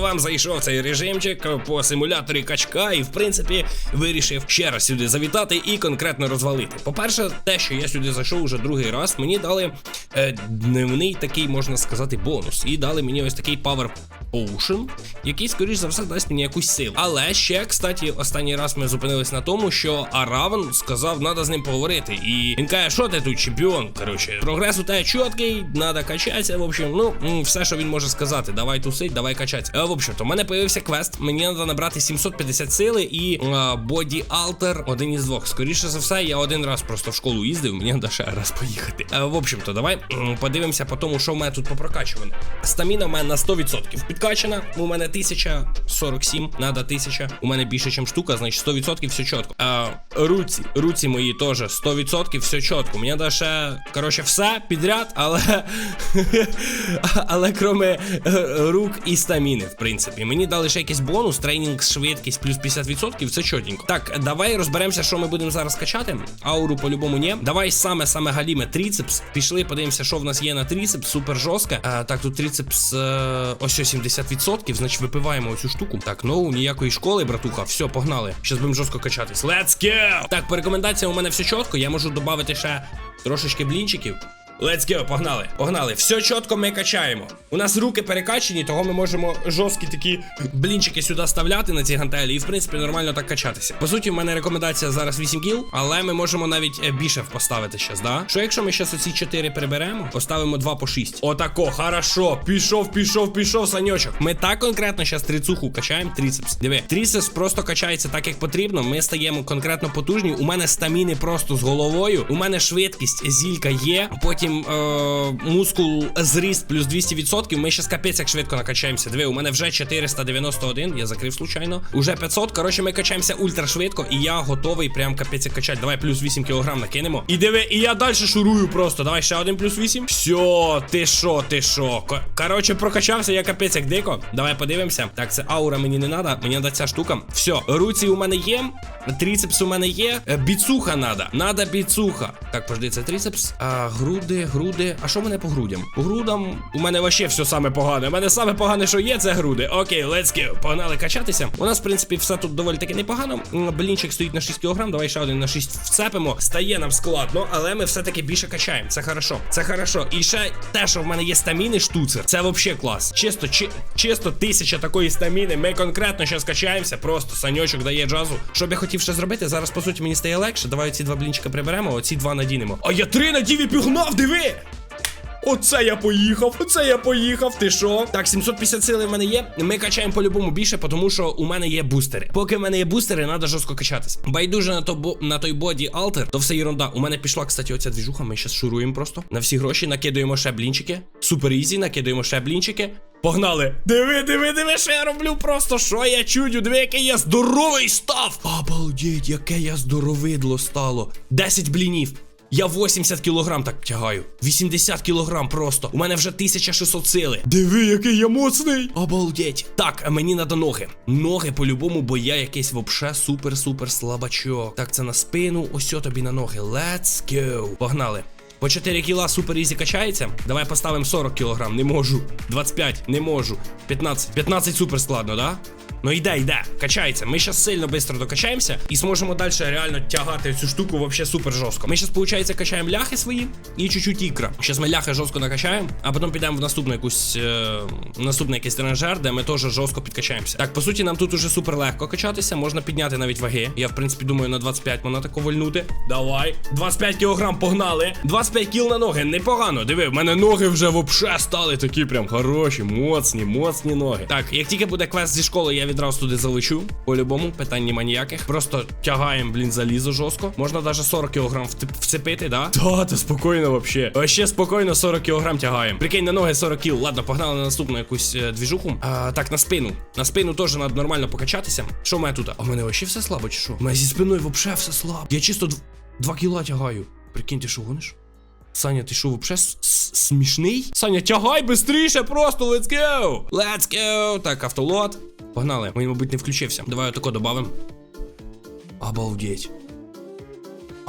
вам зайшов цей режимчик по симуляторі качка, і в принципі вирішив ще раз сюди завітати і конкретно розвалити. По-перше, те, що я сюди зайшов уже другий раз, мені дали е, дневний такий, можна сказати, бонус. І дали мені ось такий Power Potion, який, скоріш за все, дасть мені якусь силу. Але ще, кстати, останній раз ми зупинились на тому, що Аравен сказав, треба з ним поговорити. І він каже, що ти тут чемпіон? Коротше, прогрес у тебе чіткий, треба качатися. В общем, ну все, що він може сказати. Давай тусить, давай качатися. Е, в общем, то в мене появився квест. Мені треба набрати 750 сили і боді алтер один із двох. Скоріше за все, я один раз просто в школу їздив, мені треба ще раз поїхати. Е, в общем, то давай подивимося по тому, що в мене тут попрокачувано. Стаміна в мене на 100% підкачана. У мене 1047, надо 1000. У мене більше, ніж штука, значить 100% все чітко. А, руці, руці мої теж 100% все чітко. Мені треба ще, коротше, все підряд, але. але кроме е, рук і стаміни, принципі. Мені дали ще якийсь бонус, тренінг, швидкість плюс 50%, все чотенько. Так, давай розберемося, що ми будемо зараз качати. Ауру по-любому ні. Давай саме саме галіме тріцепс. Пішли, подивимося, що в нас є на тріцепс. Супер жорстко. А, так, тут тріцепс е, ось ось 70%, значить випиваємо оцю штуку. Так, ну ніякої школи, братуха. Все, погнали. Щас будемо жорстко качатись. Let's go! Так, по рекомендаціям у мене все чітко. Я можу додати ще трошечки блінчиків. Let's go, погнали, погнали. Все чітко ми качаємо. У нас руки перекачені, того ми можемо жорсткі такі блінчики сюди ставляти на ці гантелі і, в принципі, нормально так качатися. По суті, в мене рекомендація зараз 8 кіл, але ми можемо навіть е, більше поставити щас, да? Що якщо ми щас оці 4 приберемо, поставимо 2 по 6. Отако, хорошо. Пішов, пішов, пішов, саньочок. Ми так конкретно щас трицуху качаємо, тріцепс. Диви, тріцепс просто качається так, як потрібно. Ми стаємо конкретно потужні. У мене стаміни просто з головою. У мене швидкість, зілька є. Потім е, мускул зріст плюс 200%. Ми ще капець як швидко накачаємося. Диви, у мене вже 491, я закрив случайно. Уже 500. Коротше, ми качаємося ультра швидко, і я готовий прям капець як качати. Давай плюс 8 кг накинемо. І диви, і я далі шурую просто. Давай ще один плюс 8. Все, ти що, ти що? Коротше, прокачався я капець як дико. Давай подивимося. Так, це аура мені не треба, мені треба ця штука. Все, руці у мене є. Тріцепс у мене є. Е, Біцуха надо. Надо біцуха. Так, пожди, це тріцепс. А, груди, груди. А що в мене по грудям? По грудам у мене вообще все саме погане. У мене саме погане, що є, це груди. Окей, let's go. Погнали качатися. У нас, в принципі, все тут доволі таки непогано. Блінчик стоїть на 6 кг. Давай ще один на 6 вцепимо. Стає нам складно, але ми все-таки більше качаємо. Це хорошо. Це хорошо. І ще те, що в мене є стаміни, штуцер. Це вообще клас. Чисто, чи, чисто тисяча такої стаміни. Ми конкретно зараз качаємося. Просто саньочок дає джазу. Що б я хотів ще зробити? Зараз, по суті, мені стає легше. Давай ці два блінчика приберемо, оці два надінемо. А я три надів і пігнав, диви! Оце я поїхав, оце я поїхав. Ти що? Так, 750 сили в мене є. Ми качаємо по-любому більше, тому що у мене є бустери. Поки в мене є бустери, треба жорстко качатись. Байдуже на то на той боді алтер, то все ерунда. У мене пішла, кстати, оця двіжуха. Ми зараз шуруємо просто. На всі гроші накидаємо ще блінчики. Супер ізі, накидаємо ще блінчики. Погнали! Диви, диви, диви, що я роблю просто. Що я чудю? Диви, який я здоровий став! Обалдеть, яке я здоровидло стало. 10 блінів. Я 80 кілограм так тягаю. 80 кілограм просто. У мене вже 1600 сили. Диви, який я моцний. Обалдеть. Так, а мені надо ноги. Ноги по-любому, бо я якийсь вообще супер-супер слабачок. Так, це на спину. Ось тобі на ноги. Let's go. Погнали. По 4 кіла супер ізі качається. Давай поставимо 40 кілограм. Не можу. 25, не можу. 15. 15 супер складно, да? Ну йде, йде, качається. Ми зараз сильно швидко докачаємося і зможемо далі реально тягати цю штуку вообще супер жорстко. Ми зараз, виходить, качаємо ляхи свої і чуть-чуть ікра. Зараз ми ляхи жорстко накачаємо, а потім підемо в наступну якусь е, наступний якийсь тренажер, де ми теж жорстко підкачаємося. Так, по суті, нам тут уже супер легко качатися. Можна підняти навіть ваги. Я, в принципі, думаю, на 25 можна тако вольнути. Давай. 25 кілограм погнали. 25 кіл на ноги. Непогано. Диви, в мене ноги вже вообще стали такі прям хороші, моцні, моцні ноги. Так, як тільки буде квест зі школи, я відразу туди залечу. По-любому, питань нема ніяких. Просто тягаємо, блін, залізо жорстко. Можна навіть 40 кг вцепити, да? Та, та спокійно вообще. Вообще спокійно 40 кг тягаємо. Прикинь, на ноги 40 кіл. Ладно, погнали на наступну якусь е, двіжуху. А, так, на спину. На спину теж треба нормально покачатися. Що мене тут? А в мене вообще все слабо, чи що? У мене зі спиною вообще все слабо. Я чисто 2 кіла тягаю. Прикинь, ти що гониш? Саня, ти що, вообще смішний? Саня, тягай бистріше просто, let's go! Let's go! Так, автолот. Погнали. Він, мабуть, не включився. Давай отако добавим. Обалдеть.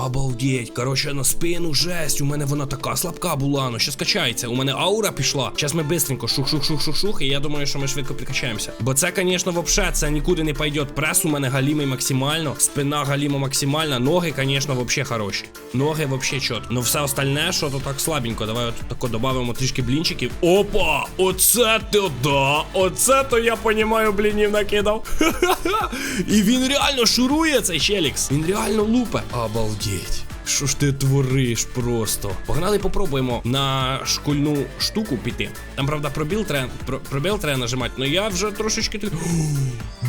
Обалдеть. Коротше, на спину жесть. У мене вона така слабка була. Ну ще скачається. У мене аура пішла. Зараз ми бистренько шух-шух-шух-шух-шух. І я думаю, що ми швидко прикачаємося. Бо це, звісно, вообще це нікуди не пойде. Прес у мене галімий максимально. Спина галіма максимальна. Ноги, звісно, вообще хороші. Ноги вообще чот. Ну все остальне, що то так слабенько. Давай от тако додамо трішки блінчиків. Опа! Оце то да! Оце то я понімаю, блінів накидав. І він реально шурує цей челікс. Він реально лупе. Обалдеть. Офігеть. Що ж ти твориш просто? Погнали, попробуємо на школьну штуку піти. Там, правда, пробіл треба про, пробіл треба нажимати, але я вже трошечки так.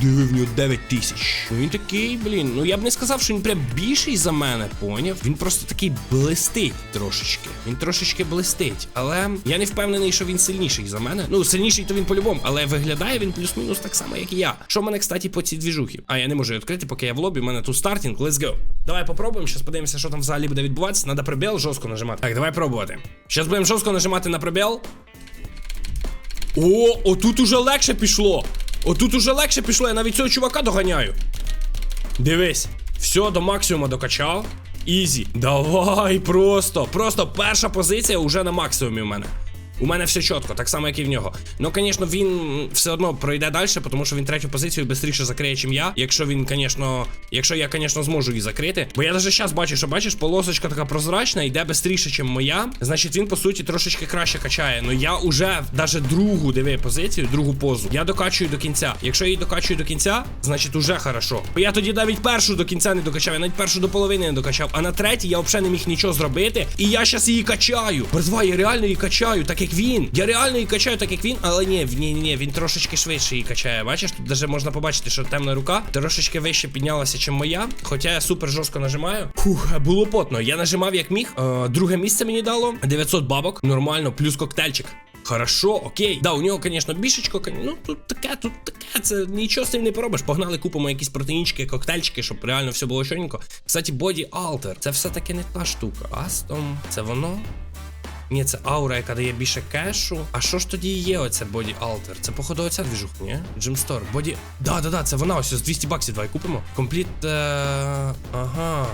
Диви в нього 9 тисяч. Він такий, блін. Ну я б не сказав, що він прям більший за мене, поняв? Він просто такий блистить трошечки. Він трошечки блистить. Але я не впевнений, що він сильніший за мене. Ну, сильніший то він по-любому, але виглядає він плюс-мінус так само, як і я. Що в мене, кстати, по цій двіжухі? А я не можу її відкрити, поки я в лобі. У мене тут стартінг. Let's go. Давай попробуємо. Щас подивимося, що там взагалі буде відбуватися. Надо пробіл жорстко нажимати. Так, давай пробувати. Зараз будемо жорстко нажимати на пробіл. О, отут уже легше пішло. Отут уже легше пішло, я навіть цього чувака доганяю. Дивись, все до максимуму докачав. Ізі. Давай, просто. Просто перша позиція вже на максимумі у мене. У мене все чітко, так само, як і в нього. Ну, звісно, він все одно пройде далі, тому що він третю позицію швидше закриє, ніж я. Якщо він, звісно, якщо я, звісно, зможу її закрити. Бо я навіть зараз бачу, що бачиш, полосочка така прозрачна, йде швидше, ніж моя. Значить, він, по суті, трошечки краще качає. Ну я уже навіть другу диви позицію, другу позу. Я докачую до кінця. Якщо я її докачую до кінця, значить уже хорошо. Бо я тоді навіть першу до кінця не докачав, я навіть першу до половини не докачав. А на третій я взагалі не міг нічого зробити. І я зараз її качаю. Братва, я реально її качаю, так як він. Я реально її качаю, так як він, але ні, ні, ні, він трошечки швидше її качає. Бачиш, тут навіть можна побачити, що темна рука трошечки вище піднялася, ніж моя. Хоча я супер жорстко нажимаю. Фух, було потно. Я нажимав як міг. Е, друге місце мені дало 900 бабок. Нормально, плюс коктейльчик. Хорошо, окей. Да, у нього, звісно, бішечко, ну тут таке, тут таке, це нічого з цим не поробиш. Погнали, купимо якісь протеїнчики, коктейльчики, щоб реально все було чорненько. Кстати, Body Alter, це все-таки не та штука. Астом, це воно. Ні, це аура, яка дає більше кешу. А що ж тоді є оце Body Alter? Це походу оця двіжуха, ні? Store. Body... Да, да, да, це вона ось з 200 баксів давай купимо. Компліт. Е... Ага.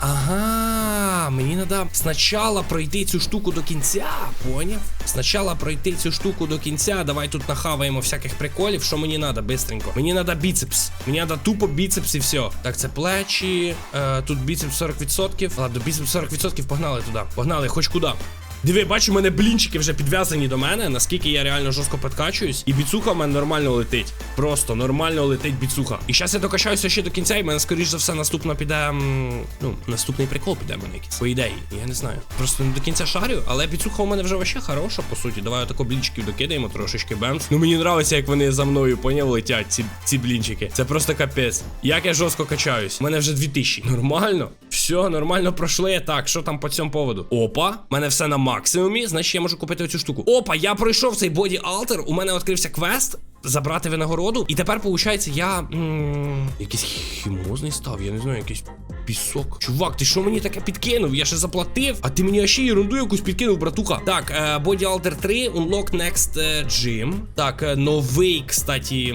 Ага, мені треба спочатку пройти цю штуку до кінця, поняв? Спочатку пройти цю штуку до кінця. Давай тут нахаваємо всяких приколів. Що мені треба, бистренько? Мені треба біцепс. Мені треба тупо біцепс і все. Так, це плечі. Е, тут біцепс 40%. Ладно, біцепс 40%, погнали туди. Погнали, хоч куди. Диви, бачу, у мене блінчики вже підв'язані до мене, наскільки я реально жорстко подкачуюсь, і біцуха в мене нормально летить. Просто нормально летить біцуха. І зараз я докачаюся ще до кінця, і мене, скоріш за все, наступно піде. Ну, наступний прикол піде мене якийсь. По ідеї, я не знаю. Просто не до кінця шарю, але біцуха у мене вже вообще хороша, по суті. Давай отако блінчиків докидаємо, трошечки бемс. Ну мені нравиться, як вони за мною, поняв, летять, ці, ці блінчики. Це просто капець. Як я жорстко качаюсь. У мене вже 2000. Нормально. Все, нормально пройшли. Так, що там по цьому поводу? Опа, мене все на максимумі, значить я можу купити оцю штуку. Опа, я пройшов цей боді алтер. У мене відкрився квест. Забрати винагороду, і тепер, виходить, я. М якийсь хімозний став, я не знаю, якийсь пісок. Чувак, ти що мені таке підкинув? Я ще заплатив, а ти мені ще ерунду якусь підкинув, братуха. Так, Body Alter 3, Unlock Next е, Gym. Так, е, новий, кстати,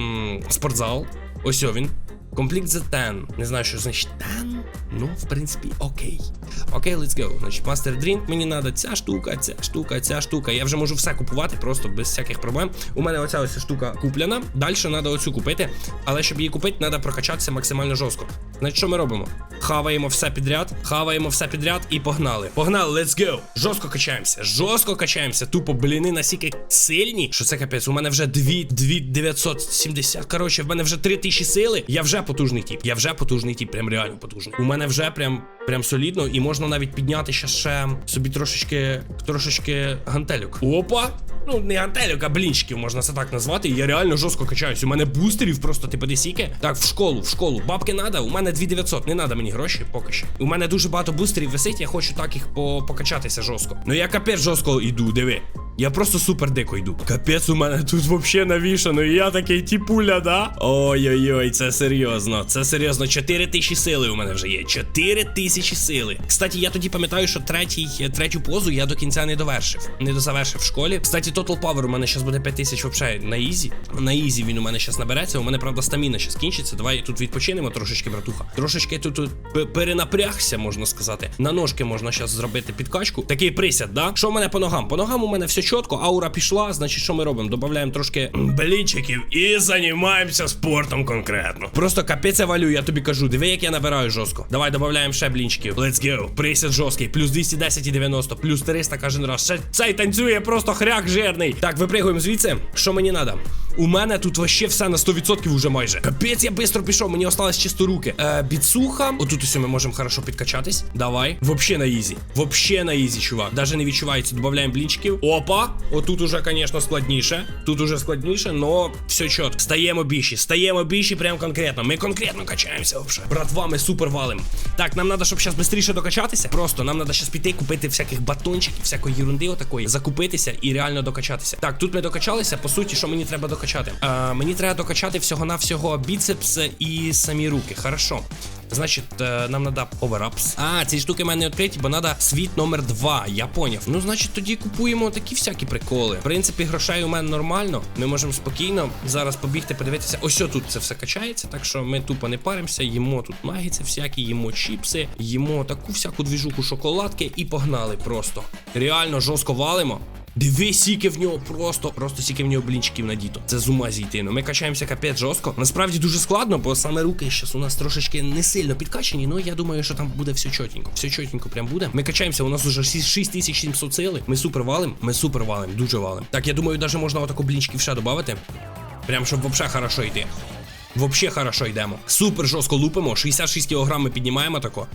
спортзал. Ось він. Complete the 10. Не знаю, що значить 10. Ну, в принципі, окей. Окей, let's go. Значить, Master Drink мені треба ця штука, ця штука, ця штука. Я вже можу все купувати просто без всяких проблем. У мене оця ось штука куплена. Далі треба оцю купити. Але щоб її купити, треба прокачатися максимально жорстко. Значить, що ми робимо? Хаваємо все підряд, хаваємо все підряд і погнали. Погнали, let's go. Жорстко качаємося, жорстко качаємося. Тупо бліни настільки сильні, що це капець. У мене вже 2, 2 970. Коротше, в мене вже 3000 сили. Я вже потужний тип. Я вже потужний тип, прям реально потужний. У мене вже прям прям солідно, і можна навіть підняти ще, ще собі трошечки трошечки гантелюк. Опа! Ну, не гантелюк, а блінчиків можна це так назвати. Я реально жорстко качаюсь. У мене бустерів просто типу десіки. Так, в школу, в школу. Бабки надо, у мене 2900, не надо мені гроші поки що. У мене дуже багато бустерів висить, я хочу так їх по покачатися жорстко. Ну я капець жорстко йду, диви. Я просто супер дико йду. Капець, у мене тут вообще навішано. І я такий тіпуля, да? Ой-ой-ой, це серйозно. Це серйозно. 4 тисячі сили у мене вже є. 4 тисячі сили. Кстати, я тоді пам'ятаю, що третій, третю позу я до кінця не довершив. Не дозавершив в школі. Кстати, Total Power у мене зараз буде 5 тисяч вообще на ізі. На ізі він у мене зараз набереться. У мене, правда, стаміна зараз кінчиться. Давай тут відпочинемо трошечки, братуха. Трошечки тут, тут перенапрягся, можна сказати. На ножки можна зараз зробити підкачку. Такий присяд, да? Що в мене по ногам? По ногам у мене все чітко, аура пішла. Значить, що ми робимо? Додаємо трошки блінчиків і займаємося спортом конкретно. Просто капець я валю, я тобі кажу. Диви, як я набираю жорстко. Давай додаємо ще блінчиків. Let's go. Присяд жорсткий. Плюс 210 і 90, плюс 300 кожен раз. Ще цей танцює просто хряк жирний. Так, випригуємо звідси. Що мені треба? У мене тут вообще все на 100% уже майже. Капець, я швидко пішов, мені осталось чисто руки. Е, біцуха. Отут усе ми можемо хорошо підкачатись. Давай. Вообще на ізі. Вообще на ізі, чувак. Даже не відчувається. Додаємо блінчиків. Опа! Отут уже, звісно, складніше. Тут уже складніше, но все чітко. Стаємо більші. Стаємо більші прям конкретно. Ми конкретно качаємося вообще. Братва, ми супер валим. Так, нам треба, щоб зараз швидше докачатися. Просто нам треба зараз піти купити всяких батончиків, всякої ерунди отакої, закупитися і реально докачатися. Так, тут ми докачалися. По суті, що мені треба докачати? Е, мені треба докачати всього-навсього біцепс і самі руки. Хорошо. Значить, е, нам треба поверапс. А, ці штуки в мене не відкриті, бо треба світ номер 2. Я поняв. Ну, значить, тоді купуємо такі всякі приколи. В принципі, грошей у мене нормально. Ми можемо спокійно зараз побігти, подивитися. Ось тут це все качається. Так що ми тупо не паримося, їмо тут нагіці всякі, їмо чіпси, їмо таку всяку двіжуку шоколадки і погнали просто. Реально жорстко валимо. Диви, сіки в нього просто, просто сіки в нього блінчиків надіто. Це з ума зійти. Ну ми качаємося капець жорстко. Насправді дуже складно, бо саме руки зараз у нас трошечки не сильно підкачані. Ну я думаю, що там буде все чотенько. Все чотенько прям буде. Ми качаємося, у нас уже 6700 сили. Ми супер валим, ми супер валим, дуже валим. Так, я думаю, навіть можна отаку блінчиків ще додати. Прям щоб вообще хорошо йти. Вообще хорошо йдемо. Супер жорстко лупимо. 66 кг ми піднімаємо тако.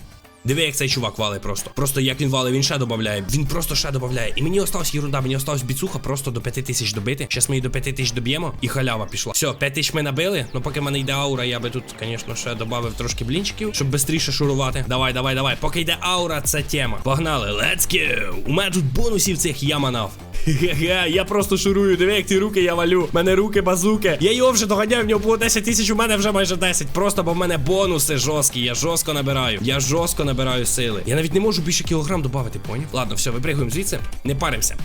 Диви, як цей чувак валить просто. Просто як він валить, він ще додає. Він просто ще додає. І мені осталась ерунда, мені осталась біцуха просто до 5 тисяч добити. Зараз ми її до 5 тисяч доб'ємо, і халява пішла. Все, 5 тисяч ми набили. Ну поки в мене йде аура, я би тут, звісно, ще додав трошки блінчиків, щоб швидше шурувати. Давай, давай, давай. Поки йде аура, це тема. Погнали, let's go! У мене тут бонусів цих я манав. Хе-хе, я просто шурую, диви, як ті руки я валю. У мене руки базуки. Я його вже доганяв, в нього було 10 тисяч, у мене вже майже 10. Просто бо в мене бонуси жорсткі. Я жорстко набираю. Я жорстко набираю сили. Я навіть не можу більше кілограм додати, поняв? Ладно, все, випригуємо звідси, не паримося.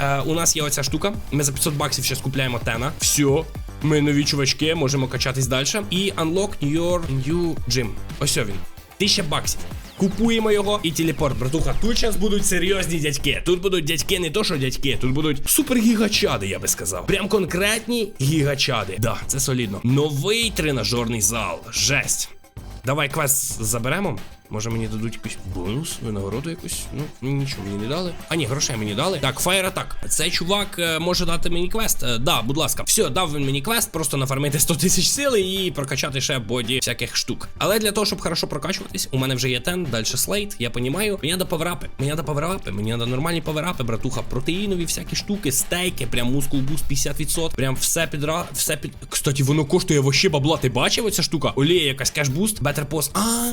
Е, у нас є оця штука. Ми за 500 баксів ще скупляємо тена. Все. Ми нові чувачки, можемо качатись далі. І unlock your new gym. Ось він. 1000 баксів. Купуємо його і телепорт, братуха. Тут зараз будуть серйозні дядьки. Тут будуть дядьки, не то що дядьки, тут будуть супергігачади, я би сказав. Прям конкретні гігачади. Да, це солідно. Новий тренажерний зал. Жесть. Давай квест заберемо. Може мені дадуть якийсь бонус, винагороду якусь. Ну, нічого мені не дали. А ні, грошей мені дали. Так, фаєр атак. Цей чувак е, може дати мені квест. Е, да, будь ласка. Все, дав він мені квест, просто нафармити 100 тисяч сили і прокачати ще боді всяких штук. Але для того, щоб хорошо прокачуватись, у мене вже є тен, далі слейт, я понімаю. Мені треба поверапи. Мені треба поверапи, мені треба нормальні поверапи, братуха. Протеїнові всякі штуки, стейки, прям мускул буст 50%. Прям все підра, все під. Кстати, воно коштує вообще бабла. Ти бачив оця штука? Олія якась кешбуст, бетер пост. А,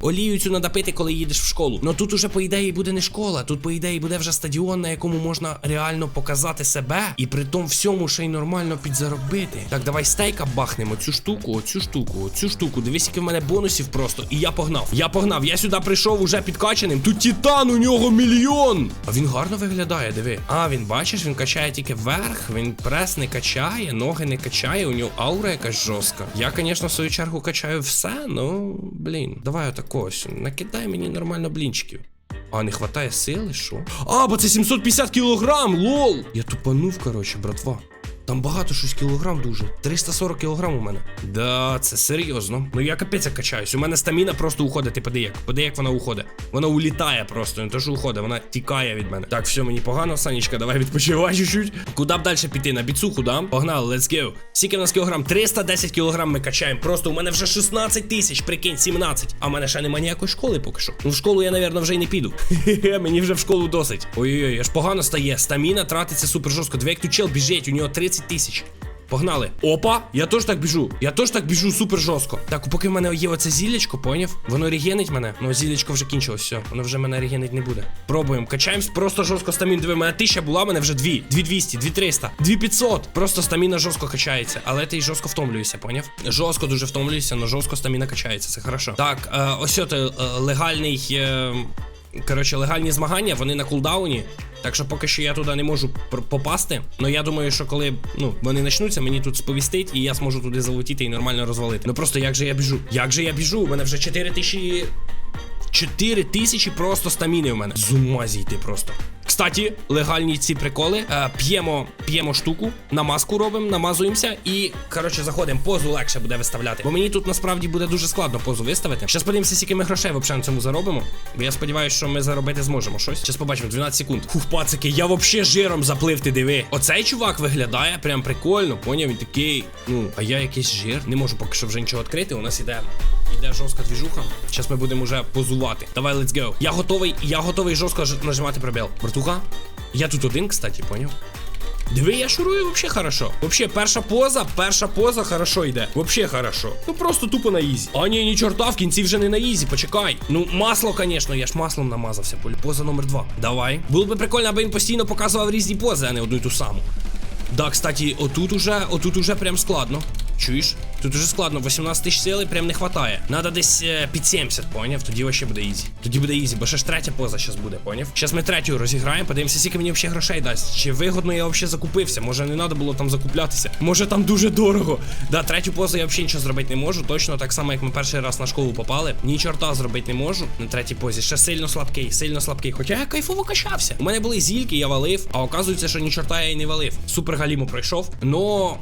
олію цю треба пити, коли їдеш в школу. Ну тут уже, по ідеї, буде не школа. Тут, по ідеї, буде вже стадіон, на якому можна реально показати себе. І при тому всьому ще й нормально підзаробити. Так, давай стейка бахнемо. Цю штуку, оцю штуку, оцю штуку. Дивись, який в мене бонусів просто. І я погнав. Я погнав. Я сюди прийшов уже підкачаним. Тут титан, у нього мільйон. А він гарно виглядає, диви. А, він бачиш, він качає тільки вверх. Він прес не качає, ноги не качає, у нього аура якась жорстка. Я, звісно, в свою чергу качаю все, ну блін. Давай отак ось. Накидай мені нормально блінчиків. А, не хватає сили, що? А, бо це 750 кілограм, лол! Я тупанув, коротше, братва. Там багато щось кілограм дуже. 340 кілограм у мене. Да, це серйозно. Ну я капець качаюсь. У мене стаміна просто уходить. Ти поди як. Поди як вона уходить. Вона улітає просто, не то що уходить, вона тікає від мене. Так, все, мені погано, Санечка, давай відпочивай чуть-чуть. Куди б далі піти? На біцуху, да? Погнали, let's go. Скільки в нас кілограм? 310 кілограм ми качаємо. Просто у мене вже 16 тисяч, прикинь, 17. А в мене ще немає ніякої школи поки що. Ну в школу я, напевно, вже й не піду. Мені вже в школу досить. Ой-ой-ой, аж погано стає. Стаміна тратиться супер жорстко. Дві як чел біжить, у нього 30 тисяч. Погнали. Опа, я теж так біжу. Я теж так біжу супер жорстко. Так, поки в мене є оце зілечко, поняв? Воно регенить мене. Ну, зілечко вже кінчилось, все. Воно вже мене регенить не буде. Пробуємо. Качаємось просто жорстко стамін. Диви, мене тисяча була, мене вже дві. Дві 200, дві 300, дві 500. Просто стаміна жорстко качається. Але ти й жорстко втомлюєшся, поняв? Жорстко дуже втомлюєшся, але жорстко стаміна качається. Це хорошо. Так, е, ось це е, легальний. Е, коротше, легальні змагання, вони на кулдауні. Так що поки що я туди не можу попасти. Ну я думаю, що коли ну, вони почнуться, мені тут сповістить, і я зможу туди залетіти і нормально розвалити. Ну просто як же я біжу? Як же я біжу? У мене вже 4 тисячі. 4 тисячі просто стаміни у мене. З ума зійти просто. Кстати, легальні ці приколи. Е, п'ємо, п'ємо штуку, намазку робимо, намазуємося і, коротше, заходимо. Позу легше буде виставляти. Бо мені тут насправді буде дуже складно позу виставити. Щас подивимося, скільки ми грошей взагалі на цьому заробимо. Бо я сподіваюся, що ми заробити зможемо щось. Щас побачимо, 12 секунд. Фух, пацики, я взагалі жиром заплив, ти диви. Оцей чувак виглядає прям прикольно. Поняв, він такий. Ну, а я якийсь жир. Не можу поки що вже нічого відкрити. У нас іде. Іде жорстка двіжуха. Зараз ми будемо вже позувати. Давай, let's go. Я готовий, я готовий жорстко нажимати пробіл. Братуха, я тут один, кстати, поняв? Диви, я шурую вообще хорошо. Вообще, перша поза, перша поза хорошо йде. Вообще хорошо. Ну просто тупо на ізі. А ні, ні, чорта, в кінці вже не на ізі, почекай. Ну, масло, звісно, я ж маслом намазався. Поза номер два. Давай. Було би прикольно, аби він постійно показував різні пози, а не одну й ту саму. Да, кстати, отут уже, отут уже прям складно. Чуєш? Тут уже складно, 18 тисяч сили прям не хватає. Надо десь е, під 70, поняв? Тоді вообще буде ізі. Тоді буде ізі, бо ще ж третя поза зараз буде, поняв? Зараз ми третю розіграємо, подивимося, скільки мені взагалі грошей дасть. Чи вигодно я взагалі закупився? Може не треба було там закуплятися? Може там дуже дорого. Да, третю позу я взагалі нічого зробити не можу. Точно так само, як ми перший раз на школу попали. Ні чорта зробити не можу на третій позі. Ще сильно слабкий, сильно слабкий. Хоча я кайфово качався. У мене були зільки, я валив, а оказується, що ні чорта я і не валив. Супер галіму пройшов. Но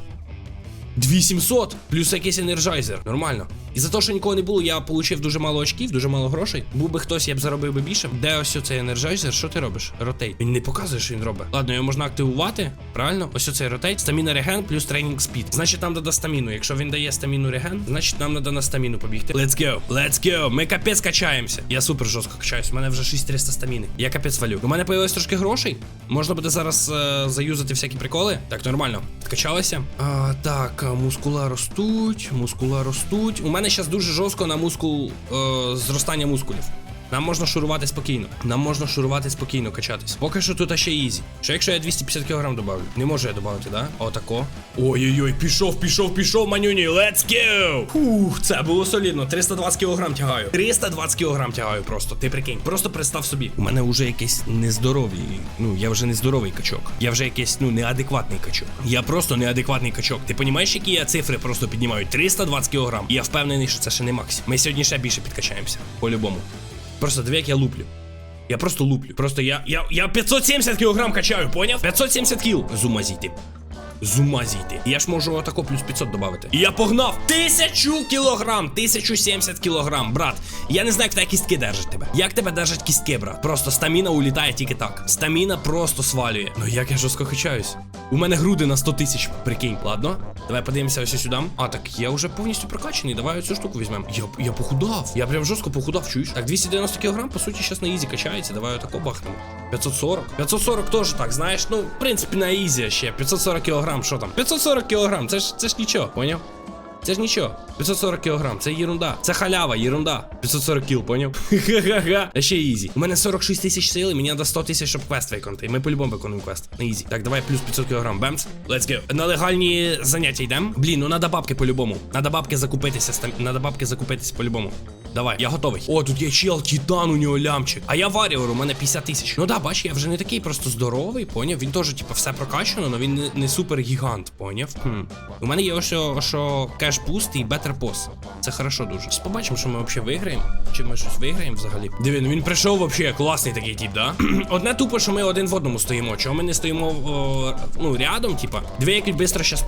2700 плюс якийсь енерджайзер. Нормально. І за те, що нікого не було, я отримав дуже мало очків, дуже мало грошей. Був би хтось, я б заробив би більше. Де ось цей енерджайзер? Що ти робиш? Ротейт. Він не показує, що він робить. Ладно, його можна активувати. Правильно? Ось оцей ротейт. Стаміна реген плюс тренінг спід. Значить, нам дада стаміну. Якщо він дає стаміну реген, значить нам треба на стаміну побігти. Let's go, let's go. Ми капець качаємося. Я супер жорстко качаюсь. У мене вже 6300 стаміни. Я капець валю. У мене появилось трошки грошей. Можна буде зараз е, заюзати всякі приколи. Так, нормально. Качалися. А, так, мускула ростуть, мускула ростуть. У мене зараз дуже жорстко на мускул е, зростання мускулів. Нам можна шурувати спокійно. Нам можна шурувати спокійно, качатись. Поки що тут ще ізі. Що якщо я 250 кг добавлю? Не можу я додати, да? Отако. Ой-ой-ой, пішов, пішов, пішов, манюні. Let's go! Фух, це було солідно. 320 кг тягаю. 320 кг тягаю просто. Ти прикинь. Просто представ собі. У мене вже якийсь нездоровий. Ну, я вже нездоровий качок. Я вже якийсь, ну, неадекватний качок. Я просто неадекватний качок. Ти розумієш, які я цифри просто піднімаю? 320 кг. Я впевнений, що це ще не максимум. Ми сьогодні ще більше підкачаємося. По-любому. Просто диви, як я луплю. Я просто луплю. Просто я. Я, я 570 кілограм качаю, поняв? 570 кіл. З ума зійти. З зійти. Я ж можу отако плюс 500 додати. І я погнав! Тисячу кілограм! 1070 кілограм, брат. Я не знаю, як тебе кістки держать тебе. Як тебе держать кістки, брат? Просто стаміна улітає тільки так. Стаміна просто свалює. Ну як я жорстко качаюсь. У мене груди на 100 тисяч, прикинь. Ладно, давай подивимося ось сюди. А, так я вже повністю прокачаний. Давай оцю штуку візьмемо. Я, я похудав. Я прям жорстко похудав, чуєш? Так, 290 кілограм, по суті, зараз на ізі качається. Давай отако бахнемо. 540. 540 теж так, знаєш, ну, в принципі, на ізі ще. 540 кілограм, що там? 540 кілограм, це ж це ж нічого, поняв? Це ж нічого. 540 кілограм, це єрунда. Це халява, єрунда. 540 кіл, поняв? Ха-ха-ха. Ще ізі. У мене 46 тисяч сили, мені треба 100 тисяч, щоб квест виконати. І ми по-любому виконуємо квест. На ізі. Так, давай плюс 500 кілограм. Бемс. Let's go. На легальні заняття йдемо. Блін, ну надо бабки по-любому. Надо бабки закупитися. Надо бабки закупитися по-любому. Давай, я готовий. О, тут є чел, титан, у нього лямчик. А я варіор, у мене 50 тисяч. Ну да, бач, я вже не такий просто здоровий, поняв. Він теж, типу, все прокачано, але він не, не супер гігант, поняв. Хм. У мене є ось що, що кеш буст і бетер пос. Це хорошо дуже. Побачимо, що ми взагалі виграємо. Чи ми щось виграємо взагалі. Диви, ну він прийшов взагалі класний такий тип, да? Одне тупо, що ми один в одному стоїмо. Чого ми не стоїмо о, ну, рядом, типа. Диви, як він бистро щас,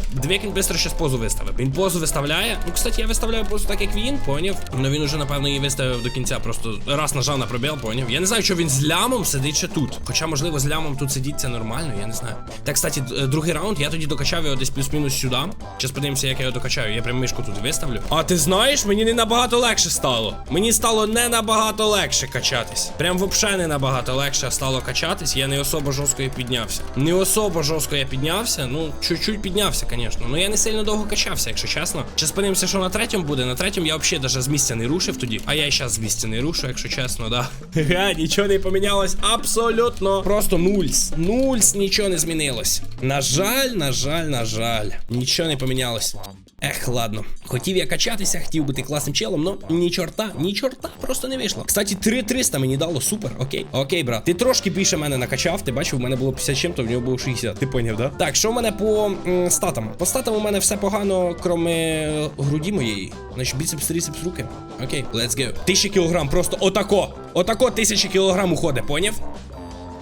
бистро щас позу виставив. Він позу виставляє. Ну, кстати, я виставляю позу так, як він, поняв. Ну він уже на напевно, її виставив до кінця. Просто раз нажав на пробіл, поняв. Я не знаю, що він з лямом сидить ще тут. Хоча, можливо, з лямом тут сидіть це нормально, я не знаю. Так, кстати, другий раунд, я тоді докачав його десь плюс-мінус сюди. Зараз подивимося, як я його докачаю. Я прям мишку тут виставлю. А ти знаєш, мені не набагато легше стало. Мені стало не набагато легше качатись. Прям взагалі не набагато легше стало качатись. Я не особо жорстко і піднявся. Не особо жорстко я піднявся. Ну, чуть-чуть піднявся, звісно. Ну я не сильно довго качався, якщо чесно. Зараз подивимося, що на третьому буде. На третьому я взагалі даже з місця не рушив тоді. А я і зараз з місця не рушу, якщо чесно, да. Га, нічого не помінялось абсолютно. Просто нульс. Нульс, нічого не змінилось. На жаль, на жаль, на жаль. Нічого не помінялось. Ех, ладно. Хотів я качатися, хотів бути класним челом, но ні чорта, ні чорта просто не вийшло. Кстати, 3300 мені дало, супер. Окей. Окей, брат. Ти трошки більше мене накачав. Ти бачив, у мене було 50 чим, то в нього було 60. Ти поняв, да? Так, що в мене по м, статам? По статам у мене все погано, кроме груді моєї. Значить, біцепс, трицепс, руки. Окей, let's go. 1000 кілограм, просто отако. Отако 1000 кілограм уходить, поняв?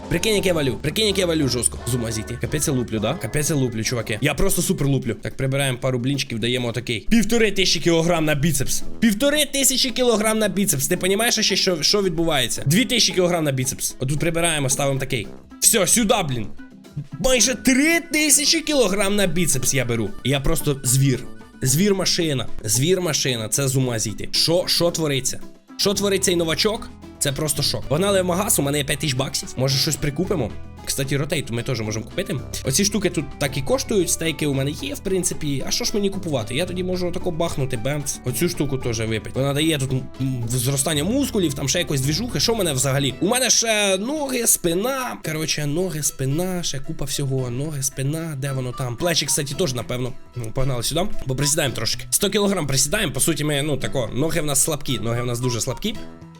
Прикинь, як я валю. Прикинь, як я валю жорстко. З зійти. Капець я луплю, да? Капець я луплю, чуваки. Я просто супер луплю. Так, прибираємо пару блінчиків, даємо отакий. Півтори тисячі кілограм на біцепс. Півтори тисячі кілограм на біцепс. Ти розумієш ще, що, що відбувається? Дві тисячі кілограм на біцепс. Отут прибираємо, ставимо такий. Все, сюди, блін. Майже три тисячі кілограм на біцепс я беру. Я просто звір. Звір машина. Звір машина. Це з ума зійти. Що, що твориться? Що творить цей новачок? Це просто шок. Погнали в магаз, у мене є 5 тисяч баксів. Може щось прикупимо? Кстати, ротейту ми теж можемо купити. Оці штуки тут так і коштують, стейки у мене є, в принципі. А що ж мені купувати? Я тоді можу отако бахнути бемц. Оцю штуку теж випити. Вона дає тут зростання мускулів, там ще якось двіжухи. Що в мене взагалі? У мене ще ноги, спина. Коротше, ноги, спина, ще купа всього. Ноги, спина, де воно там? Плечі, кстати, теж, напевно. Ну, Погнали сюди. Бо присідаємо трошки. 100 кілограм присідаємо. По суті, ми, ну тако, ноги в нас слабкі, ноги в нас дуже слабкі.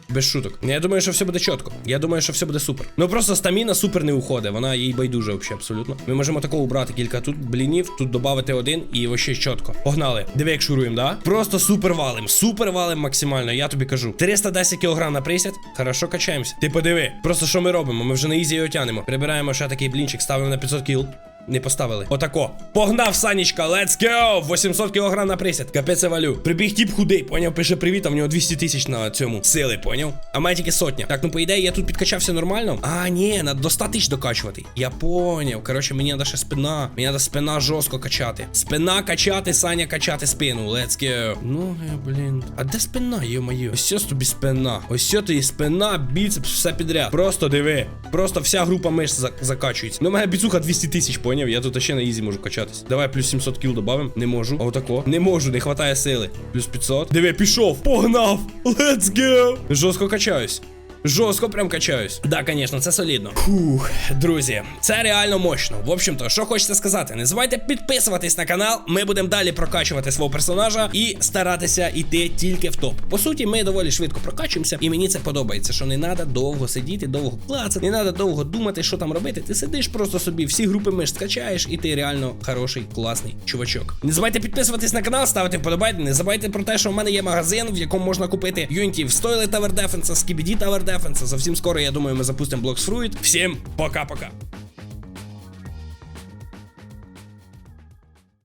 Без шуток. Я думаю, що все буде чітко. Я думаю, що все буде супер. Ну просто стаміна супер не уходить. Вона їй байдуже взагалі, абсолютно. Ми можемо такого убрати кілька тут блінів, тут додати один і вообще чітко. Погнали. Диви, як шуруємо, да? Просто супер валим. Супер валим максимально, я тобі кажу. 310 кг на присід. Хорошо качаємося. Ти подиви. Просто що ми робимо? Ми вже на ізі його тянемо. Прибираємо ще такий блінчик, ставимо на 500 кіл. Не поставили. Отако. Погнав, Санечка, let's go! 800 кг на присід. Капець я валю. Прибіг тіп худий, поняв, пише привіт, а в нього 200 тисяч на цьому. Сили, поняв? А має тільки сотня. Так, ну по ідеї, я тут підкачався нормально. А, ні, надо до 100 тисяч докачувати. Я поняв. Коротше, мені треба ще спина. Мені треба спина жорстко качати. Спина качати, Саня качати спину. Let's go. Ноги, блін. А де спина, йо-моє? Ось ось тобі спина. Ось тобі спина, біцепс, все підряд. Просто диви. Просто вся група за- закачується. Ну, мене біцуха 200 тисяч, поняв? Я тут ще на ізі можу качатись. Давай плюс 700 кіл добавим. Не можу. А отако. Не можу, не хватає сили. Плюс 500. Диви, пішов. Погнав. Let's go. Жорстко качаюсь. Жорстко прям качаюсь. Да, звісно, це солідно. Фух, друзі, це реально мощно. В общем-то, що хочеться сказати, не забувайте підписуватись на канал. Ми будемо далі прокачувати свого персонажа і старатися йти тільки в топ. По суті, ми доволі швидко прокачуємося, і мені це подобається, що не треба довго сидіти, довго клацати, не треба довго думати, що там робити. Ти сидиш просто собі, всі групи мишць качаєш, і ти реально хороший, класний чувачок. Не забувайте підписуватись на канал, ставити вподобайки. Не забувайте про те, що в мене є магазин, в якому можна купити юнітів Стойли Tower Defense, Skibidi Tower Defense. Зовсім скоро, я думаю, мы запустим Blocks Fruit. Всем пока-пока.